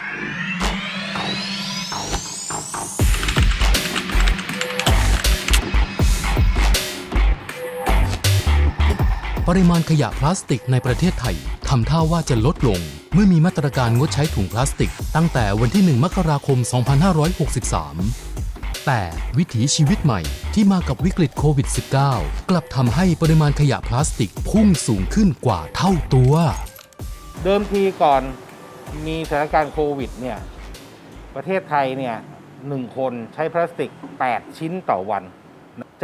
ปริมาณขยะพลาสติกในประเทศไทยทำท่าว่าจะลดลง เมื่อมีมาตรการงดใช้ถุงพลาสติก ตั้งแต่วันที่ 1 มกราคม 2563 แต่วิถีชีวิตใหม่ที่มากับวิกฤตโควิด -19 กลับทำให้ปริมาณขยะพลาสติกพุ่งสูงขึ้นกว่าเท่าตัว เดิมทีก่อน มีสถานการณ์โควิดเนี่ยประเทศไทยเนี่ยหนึ่งคนใช้พลาสติก 8 ชิ้นต่อวัน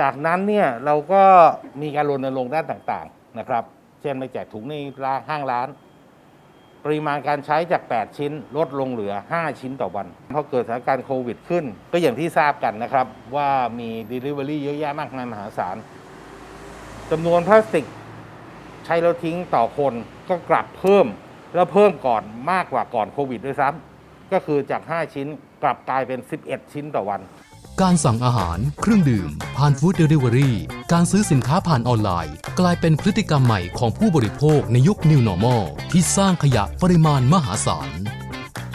จากนั้นเนี่ยเราก็มีการรณรงค์ด้านต่างๆนะครับ เช่นไม่แจกถุงในร้านห้างร้าน ปริมาณการใช้จาก 8 ชิ้นลดลงเหลือ 5 ชิ้นต่อวันพอเกิดสถานการณ์โควิดขึ้น ก็อย่างที่ทราบกันนะครับ ว่ามี Delivery เยอะแยะมากมายมหาศาลจำนวนพลาสติก ใช้แล้วทิ้งต่อคนก็กลับเพิ่ม แล้วเพิ่มก่อนมากกว่าก่อนโควิดด้วยซ้ำก็คือจาก 5 ชิ้นกลับกลายเป็น 11 ชิ้นต่อวัน การสั่งอาหาร เครื่องดื่ม ผ่านฟู้ดเดลิเวอรี่การซื้อสินค้าผ่านออนไลน์ กลายเป็นพฤติกรรมใหม่ของผู้บริโภคในยุค New Normal ที่สร้างขยะปริมาณมหาศาล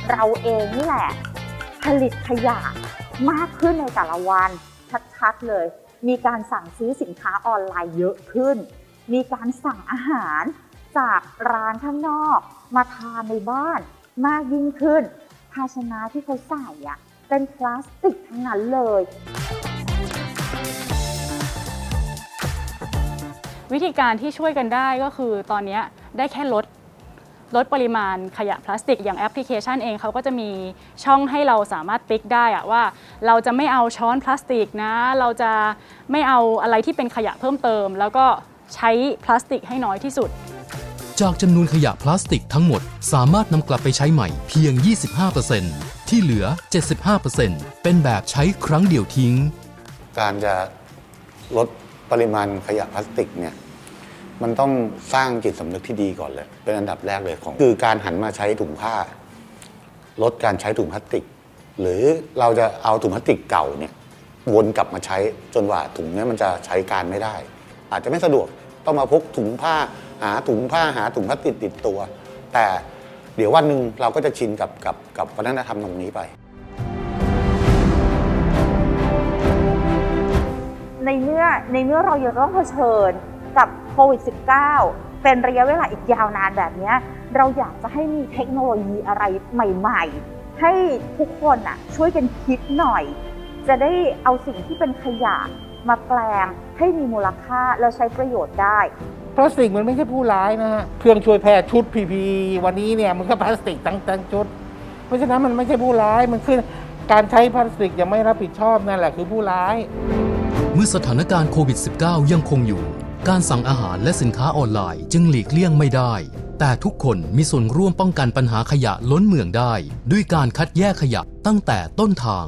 เราเองนี่แหละ ผลิตขยะมากขึ้นในแต่ละวันชัดๆเลย มีการสั่งซื้อสินค้าออนไลน์เยอะขึ้น มีการสั่งอาหาร จากร้านข้างนอกมาทานในบ้านมากยิ่งขึ้น ภาชนะที่เขาใส่อะเป็นพลาสติกทั้งนั้นเลย วิธีการที่ช่วยกันได้ก็คือตอนนี้ได้แค่ลดลดปริมาณขยะพลาสติกอย่างแอปพลิเคชันเองเขาก็จะมีช่องให้เราสามารถติ๊กได้อะว่า เราจะไม่เอาช้อนพลาสติกนะ เราจะไม่เอาอะไรที่เป็นขยะเพิ่มเติม แล้วก็ใช้พลาสติกให้น้อยที่สุด จากจำนวนขยะพลาสติกทั้งหมด สามารถนำกลับไปใช้ใหม่เพียง 25%ที่เหลือ 75%เป็นแบบใช้ครั้งเดียวทิ้ง การจะลดปริมาณขยะพลาสติกเนี่ยมันต้องสร้างจิตสำนึกที่ดีก่อนเลย เป็นอันดับแรกเลยของ คือการหันมาใช้ถุงผ้า ลดการใช้ถุงพลาสติก หรือเราจะเอาถุงพลาสติกเก่าเนี่ยวนกลับมาใช้จนกว่าถุงเนี้มันจะใช้การไม่ได้ อาจจะไม่สะดวกต้องมาพกถุงผ้า หาถุงผ้าหาถุงพลาสติกติดตัว แต่เดี๋ยววันหนึ่งเราก็จะชินกับกับกับวัฒนธรรมตรงนี้ไป ในเมื่อในเมื่อเรายังต้องเผชิญกับโควิด -19 เป็นระยะเวลาอีกยาวนานแบบนี้เราอยากจะให้มีเทคโนโลยีอะไรใหม่ ๆ ให้ทุกคนอะช่วยกันคิดหน่อย จะได้เอาสิ่งที่เป็นขยะมาแปลงให้มีมูลค่าแล้วใช้ประโยชน์ได้ ลาสติกมันไม่ใช่ผู้ร้ายนะฮะ เครื่องช่วยแพทย์ชุด PPE วันนี้เนี่ยมันก็พลาสติกทั้งทั้งชุด เพราะฉะนั้นมันไม่ใช่ผู้ร้าย มันคือการใช้พลาสติกยังไม่รับผิดชอบนั่นแหละคือผู้ร้าย เมื่อสถานการณ์โควิด -19 ยังคงอยู่ การสั่งอาหารและสินค้าออนไลน์จึงหลีกเลี่ยงไม่ได้ แต่ทุกคนมีส่วนร่วมป้องกันปัญหาขยะล้นเมืองได้ ด้วยการคัดแยกขยะตั้งแต่ต้นทาง